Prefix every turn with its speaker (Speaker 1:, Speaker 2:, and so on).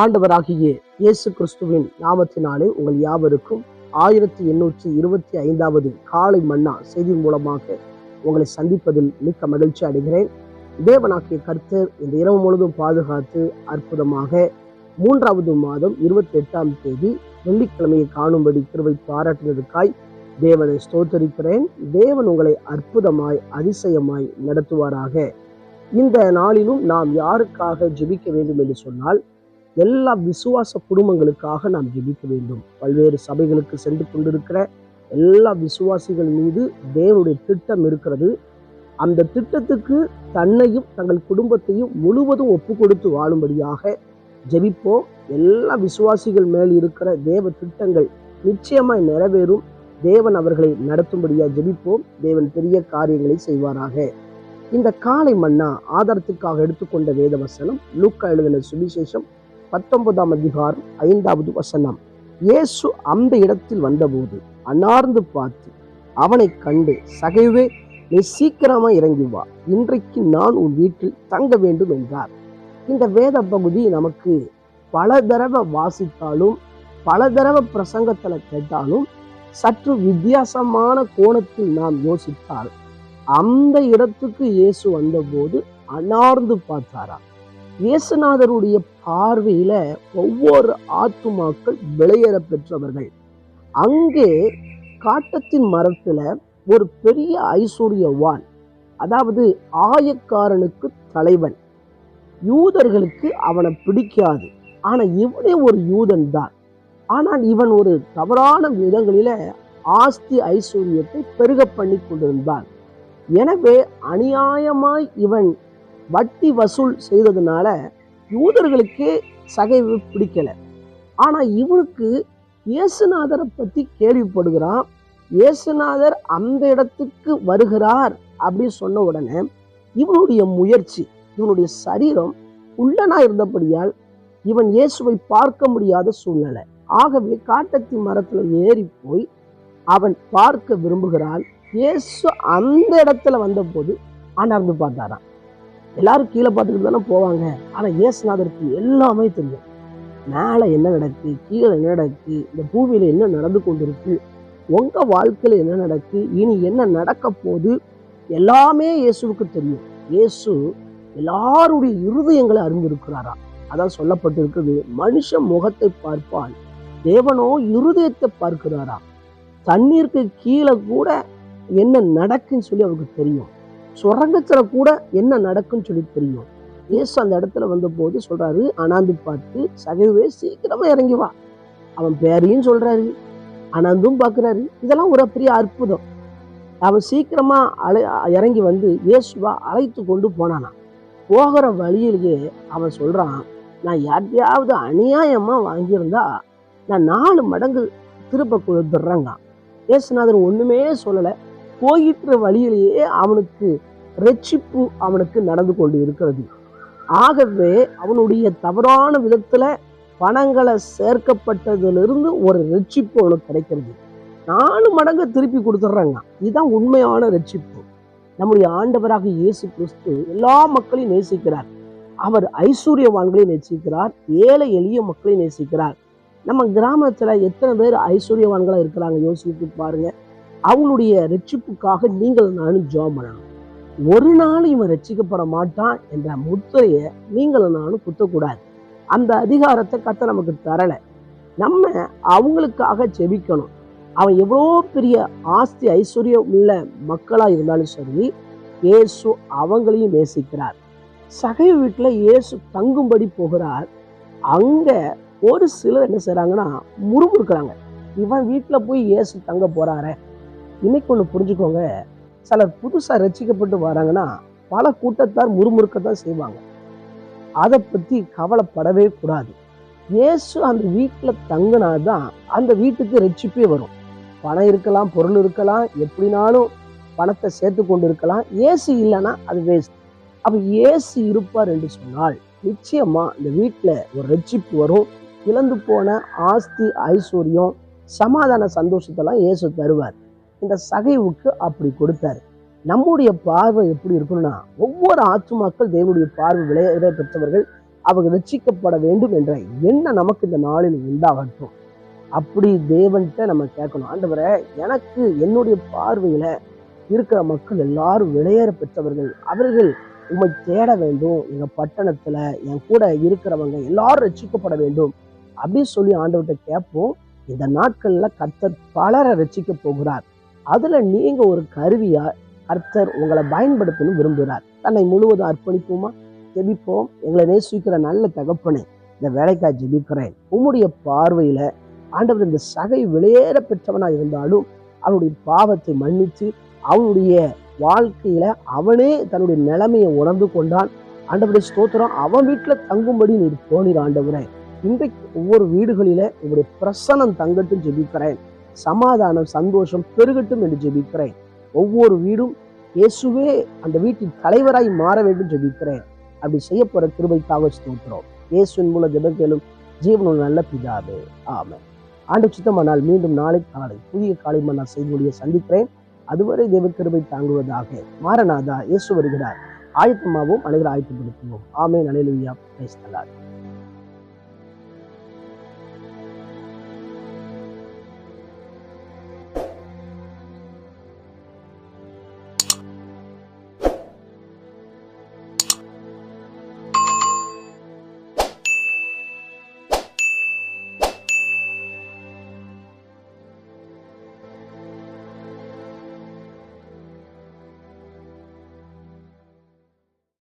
Speaker 1: ஆண்டவராகிய இயேசு கிறிஸ்துவின் நாமத்தினாலே உங்கள் யாவருக்கும் ஆயிரத்தி எண்ணூற்றி இருபத்தி ஐந்தாவது காலை மன்னா செய்தி மூலமாக உங்களை சந்திப்பதில் மிக்க மகிழ்ச்சி அடைகிறேன். தேவனாக்கிய கர்த்தர் இந்த இரவு முழுதும் பாதுகாத்து அற்புதமாக மூன்றாவது மாதம் இருபத்தி எட்டாம் தேதி வெள்ளிக்கிழமையை காணும்படி கிருவை பாராட்டினதுக்காய் தேவனை ஸ்தோத்தரிக்கிறேன். தேவன் உங்களை அற்புதமாய் அதிசயமாய் நடத்துவாராக. இந்த நாளிலும் நாம் யாருக்காக ஜெபிக்க வேண்டும் என்று சொன்னால் எல்லா விசுவாச குடும்பங்களுக்காக நாம் ஜெபிக்க வேண்டும். பல்வேறு சபைகளுக்கு சென்று கொண்டிருக்கிற எல்லா விசுவாசிகள் மீது தேவனுடைய திட்டம் இருக்கிறது. அந்த திட்டத்துக்கு தன்னையும் தங்கள் குடும்பத்தையும் முழுவதும் ஒப்பு கொடுத்து வாழும்படியாக ஜெபிப்போம். எல்லா விசுவாசிகள் மேல் இருக்கிற தேவ திட்டங்கள் நிச்சயமாய் நிறைவேறும். தேவன் அவர்களை நடத்தும்படியாக ஜெபிப்போம். தேவன் பெரிய காரியங்களை செய்வாராக. இந்த காலை மன்னா ஆதாரத்துக்காக எடுத்துக்கொண்ட வேதவசனம் லூக்கா எழுதின சுவிசேஷம் பத்தொன்பதாம் அதிகாரம் ஐந்தாவது வசனம். இயேசு அந்த இடத்தில் வந்தபோது அன்னார்ந்து பார்த்து அவனை கண்டு சகைவே நீ சீக்கிரமா இறங்கி வா. இன்றைக்கு நான் உன் வீட்டில் தங்க வேண்டும் என்றார். இந்த வேத பகுதி நமக்கு பல தடவை வாசித்தாலும் பல தடவை பிரசங்கத்துல கேட்டாலும் சற்று வித்தியாசமான கோணத்தில் நாம் யோசித்தால் அந்த இடத்துக்கு இயேசு வந்தபோது அனார்ந்து பார்த்தாராம் இயேசுநாதருடைய பார்வையில ஒவ்வொரு ஆத்துமாக்கள் விளையேற பெற்றவர்கள். அங்கே காட்டத்தின் மரத்துல ஒரு பெரிய ஐஸ்வர்யவான் அதாவது ஆயக்காரனுக்கு தலைவன். யூதர்களுக்கு அவனை பிடிக்காது. ஆனா இவனே ஒரு யூதன் தான் ஆனால் இவன் ஒரு தவறான விதங்களில ஆஸ்தி ஐஸ்வர்யத்தை பெருக பண்ணி கொண்டிருந்தான். எனவே அநியாயமாய் இவன் வட்டி வசூல் செய்ததுனால யூதர்களுக்கே சகைவு பிடிக்கல. ஆனால் இவனுக்கு இயேசுநாதரை பத்தி கேள்விப்படுகிறான். இயேசுநாதர் அந்த இடத்துக்கு வருகிறார் அப்படின்னு சொன்ன உடனே இவனுடைய முயற்சி இவனுடைய சரீரம் உள்ளனா இருந்தபடியால் இவன் இயேசுவை பார்க்க முடியாத சூழ்நிலை. ஆகவே காட்டத்தி மரத்துல ஏறி போய் அவன் பார்க்க விரும்புகிறான். இயேசு அந்த இடத்துல வந்தபோது அணர்ந்து பார்த்தாராம். எல்லாரும் கீழே பார்த்துக்கிட்டு தானே போவாங்க. ஆனால் இயேசுநாதருக்கு எல்லாமே தெரியும். மேலே என்ன நடக்கு கீழே என்ன நடக்கு இந்த பூமியில் என்ன நடந்து கொண்டிருக்கு உங்கள் வாழ்க்கையில் என்ன நடக்கு இனி என்ன நடக்க போது எல்லாமே இயேசுவுக்கு தெரியும். இயேசு எல்லாருடைய இருதயங்களை அறிந்திருக்கிறாரா? அதான் சொல்லப்பட்டிருக்கிறது மனுஷ முகத்தை பார்ப்பான் தேவனோ இருதயத்தை பார்க்கிறாரா? தண்ணீருக்கு கீழே கூட என்ன நடக்குன்னு சொல்லி அவருக்கு தெரியும். சுரங்கத்துல கூட என்ன நடக்குன்னு சொல்லி தெரியும். இயேசு அந்த இடத்துல வந்தபோது சொல்றாரு அனாந்து பார்த்து சகைவே சீக்கிரமா இறங்கி வா. அவன் பேரையும் சொல்றாரு அனாந்தும் பார்க்குறாரு. இதெல்லாம் ஒரு பெரிய அற்புதம். அவன் சீக்கிரமா அலை இறங்கி வந்து இயேசுவா அழைத்து கொண்டு போனானா போகிற வழியிலேயே அவன் சொல்றான் நான் யார்ட்டையாவது அநியாயமா வாங்கியிருந்தா நான் நாலு மடங்கு திருப்ப கொடுத்துட்றேங்க இயேசுநாதர் ஒண்ணுமே சொல்லலை. போயிற்ற வழியிலேயே அவனுக்கு ரட்சிப்பு அவனுக்கு நடந்து கொண்டு இருக்கிறது ஆகவே அவனுடைய தவறான விதத்துல பணங்களை சேர்க்கப்பட்டதிலிருந்து ஒரு ரட்சிப்பு அவனுக்கு கிடைக்கிறது. நாலு மடங்கு திருப்பி கொடுத்துட்றாங்க. இதுதான் உண்மையான ரட்சிப்பு. நம்முடைய ஆண்டவராக இயேசு கிறிஸ்து எல்லா மக்களையும் நேசிக்கிறார். அவர் ஐஸ்வர்யவான்களை நேசிக்கிறார். ஏழை எளிய மக்களை நேசிக்கிறார். நம்ம கிராமத்துல எத்தனை பேர் ஐஸ்வர்யவான்களா இருக்கிறாங்க? யோசித்து பாருங்க. அவங்களுடைய ரட்சிப்புக்காக நீங்கள் நானும் ஜோம் பண்ணணும். ஒரு நாள் இவன் ரட்சிக்கப்பட மாட்டான் என்ற முத்திரையை நீங்களும் நானும் குத்தக்கூடாது. அந்த அதிகாரத்தை கத்த நமக்கு தரல. நம்ம அவங்களுக்காக ஜெபிக்கணும். அவன் எவ்வளோ பெரிய ஆஸ்தி ஐஸ்வர்யம் உள்ள மக்களா இருந்தாலும் சரி இயேசு அவங்களையும் நேசிக்கிறார். சகை வீட்டுல இயேசு தங்கும்படி போகிறார். அங்க ஒரு சிலர் என்ன செய்றாங்கன்னா முறுமுறுக்கிறாங்க. இவன் வீட்டுல போய் இயேசு தங்க போகிறாரே இன்னைக்கு ஒன்று புரிஞ்சுக்கோங்க. சிலர் புதுசாக ரசிக்கப்பட்டு வராங்கன்னா பல கூட்டத்தார் முறுமுறுக்கத்தான் செய்வாங்க. அதை பற்றி கவலைப்படவே கூடாது. இயேசு அந்த வீட்டில் தங்கினாதான் அந்த வீட்டுக்கு ரட்சிப்பே வரும். பணம் இருக்கலாம் பொருள் இருக்கலாம் எப்படினாலும் பணத்தை சேர்த்து கொண்டு இருக்கலாம் ஏசு இல்லைன்னா அது வேஸ்ட் அப்போ ஏசு இருப்பார் என்று சொன்னால் நிச்சயமாக இந்த வீட்டில் ஒரு ரட்சிப்பு வரும். இழந்து போன ஆஸ்தி ஐஸ்வர்யம் சமாதான சந்தோஷத்தெல்லாம் இயேசு தருவார். இந்த சகைவுக்கு அப்படி கொடுத்தார். நம்முடைய பார்வை எப்படி இருக்கணும்னா ஒவ்வொரு ஆத்துமாக்கள் தேவனுடைய பார்வை விளையாட பெற்றவர்கள் அவங்க ரட்சிக்கப்பட வேண்டும் என்ற எண்ணம் நமக்கு இந்த நாளில் உண்டாகட்டும். அப்படி தேவன்கிட்ட நம்ம கேட்கணும். ஆண்டவரை எனக்கு என்னுடைய பார்வையில இருக்கிற மக்கள் எல்லாரும் வெளியேற பெற்றவர்கள். அவர்கள் உம்மை தேட வேண்டும். எங்க பட்டணத்துல என் கூட இருக்கிறவங்க எல்லாரும் ரட்சிக்கப்பட வேண்டும். அப்படின்னு சொல்லி ஆண்டவர்கிட்ட கேட்போம். இந்த நாட்கள்ல கத்தர் பலரை ரட்சிக்க போகிறார். அதில் நீங்கள் ஒரு கருவியாக கர்த்தர் உங்களை பயன்படுத்தணும் விரும்புகிறார். தன்னை முழுவதும் அர்ப்பணிப்போமா? ஜெபிப்போம். எங்களை நேசிக்கிற நல்ல தகப்பனே இந்த வேலைக்காய் ஜெபிக்கிறேன். உம்முடைய பார்வையில் ஆண்டவர் இந்த சகை வெளியேற பெற்றவனாக இருந்தாலும் அவனுடைய பாவத்தை மன்னித்து அவனுடைய வாழ்க்கையில் அவனே தன்னுடைய நிலைமையை உணர்ந்து கொண்டான். ஆண்டவருடைய ஸ்தோத்திரம். அவன் வீட்டில் தங்கும்படி நீர் போனீர் ஆண்டவரே. இன்றைக்கு ஒவ்வொரு வீடுகளில உங்களுடைய பிரசனம் தங்கட்டும் ஜெபிக்கிறேன். சமாதானம் சந்தோஷம் பெருகட்டும் என்று ஜெபிக்கிறேன். ஒவ்வொரு வீடும் இயேசுவே அந்த வீட்டின் தலைவராய் மாற வேண்டும் ஜெபிக்கிறேன். அப்படி செய்ய போற கிருபைக்காக ஸ்தோத்திரம். இயேசுவின் மூலம் ஜெபம் கேளும் நல்ல பிதாவே. ஆமை ஆண்டு சுத்தமானால் மீண்டும் நாளை காலை புதிய காலை நான் செய்தியை சந்திக்கிறேன். அதுவரை தேவ கிருபை தாங்குவதாக மாரநாதா இயேசு வருகிறார். ஆயத்தமாகவும் அனைவரும் ஆயத்தப்படுத்துவோம். ஆமே நலையிலுயா பேசலாம்